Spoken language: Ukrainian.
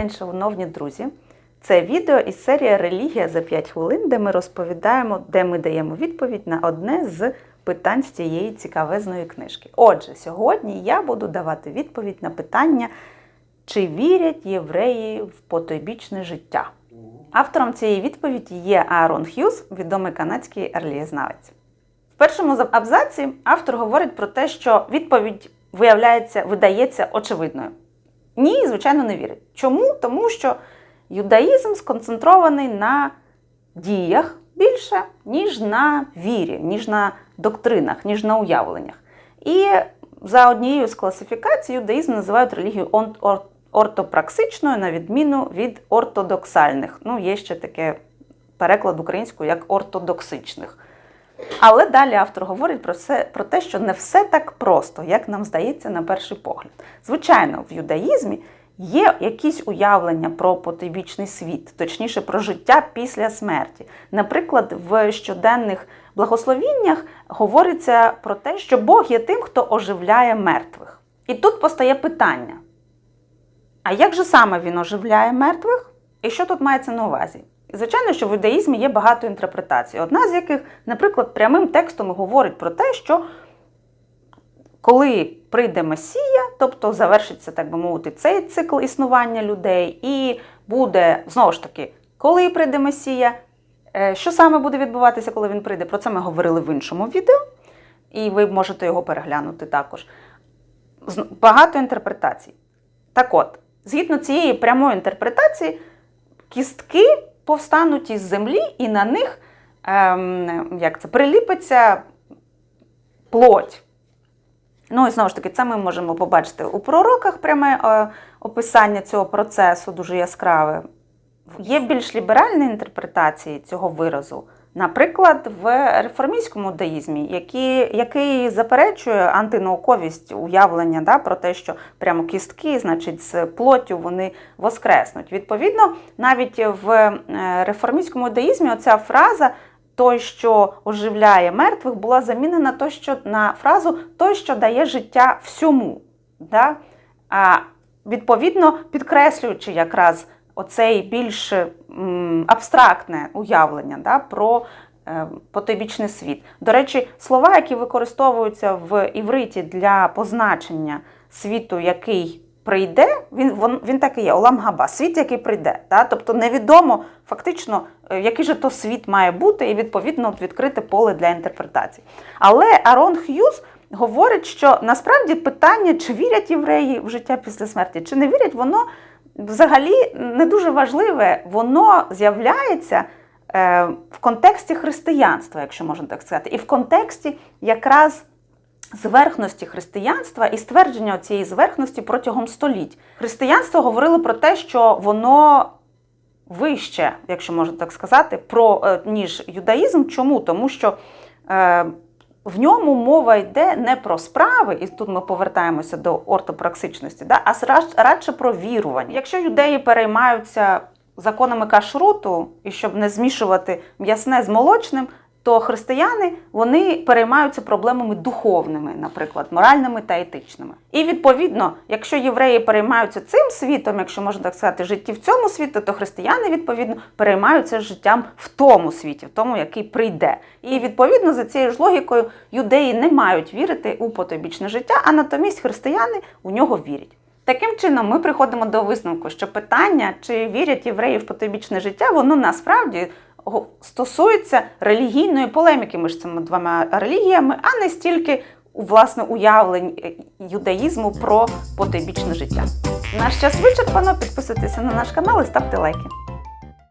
день, шановні друзі! Це відео із серії Релігія за 5 хвилин, де ми розповідаємо, де ми даємо відповідь на одне з питань з цієї цікавезної книжки. Отже, сьогодні я буду давати відповідь на питання, чи вірять євреї в потойбічне життя. Автором цієї відповіді є Аарон Х'юз, відомий канадський релігієзнавець. В першому абзаці автор говорить про те, що відповідь виявляється, видається очевидною. Ні, звичайно, не вірить. Чому? Тому що юдаїзм сконцентрований на діях більше, ніж на вірі, ніж на доктринах, ніж на уявленнях. І за однією з класифікацій юдаїзм називають релігію ортопраксичною, на відміну від ортодоксальних. Ну, є ще таке переклад українською як ортодоксичних. Але далі автор говорить про, все, про те, що не все так просто, як нам здається на перший погляд. Звичайно, в юдаїзмі є якісь уявлення про потойбічний світ, точніше про життя після смерті. Наприклад, в щоденних благословіннях говориться про те, що Бог є тим, хто оживляє мертвих. І тут постає питання: а як же саме він оживляє мертвих? І що тут мається на увазі? І, Звичайно, що в юдаїзмі є багато інтерпретацій, одна з яких, наприклад, прямим текстом говорить про те, що коли прийде Месія, тобто завершиться, так би мовити, цей цикл існування людей, і буде знову ж таки, коли прийде Месія, е, що саме буде відбуватися, коли він прийде? Про це ми говорили в іншому відео, і ви можете його переглянути також. Багато інтерпретацій. Так от, згідно цієї прямої інтерпретації, кістки повстануть із землі, і на них ем, як це, приліпиться плоть. Ну і знову ж таки, це ми можемо побачити у пророках пряме е, описання цього процесу, дуже яскраве. Є більш ліберальні інтерпретації цього виразу. Наприклад, в реформістському даїзмі, який, який заперечує антинауковість уявлення да, про те, що прямо кістки, значить, з плоттю вони воскреснуть. Відповідно, навіть в е, реформістському даїзмі оця фраза той, що оживляє мертвих, була замінена то, що, на фразу той, що дає життя всьому. Да? А, відповідно, підкреслюючи якраз оцей більш абстрактне уявлення да, про е, потойбічний світ. До речі, слова, які використовуються в івриті для позначення світу, який прийде, він, він, він так і є, Олам Габа, світ, який прийде. Да? Тобто невідомо фактично, е, який же то світ має бути, і відповідно відкрите поле для інтерпретацій. Але Арон Х'юз говорить, що насправді питання, чи вірять євреї в життя після смерті, чи не вірять, воно взагалі не дуже важливе, воно з'являється е, в контексті християнства, якщо можна так сказати, і в контексті якраз зверхності християнства і ствердження цієї зверхності протягом століть. Християнство говорило про те, що воно вище, якщо можна так сказати, про, е, ніж юдаїзм. Чому? Тому що е, в ньому мова йде не про справи, і тут ми повертаємося до ортопраксичності, да, а рад- радше про вірування. Якщо юдеї переймаються законами кашруту, і щоб не змішувати м'ясне з молочним, то християни вони переймаються проблемами духовними, наприклад, моральними та етичними. І відповідно, якщо євреї переймаються цим світом, якщо можна так сказати, житті в цьому світі, то християни відповідно переймаються життям в тому світі, в тому, який прийде. І відповідно за цією ж логікою юдеї не мають вірити у потойбічне життя, а натомість християни у нього вірять. Таким чином, ми приходимо до висновку, що питання, чи вірять євреї в потойбічне життя, воно насправді стосується релігійної полеміки між цими двома релігіями, а не стільки власне уявлень е, юдаїзму про потойбічне життя. Наш час вичерпано. Підписуйтеся на наш канал і ставте лайки.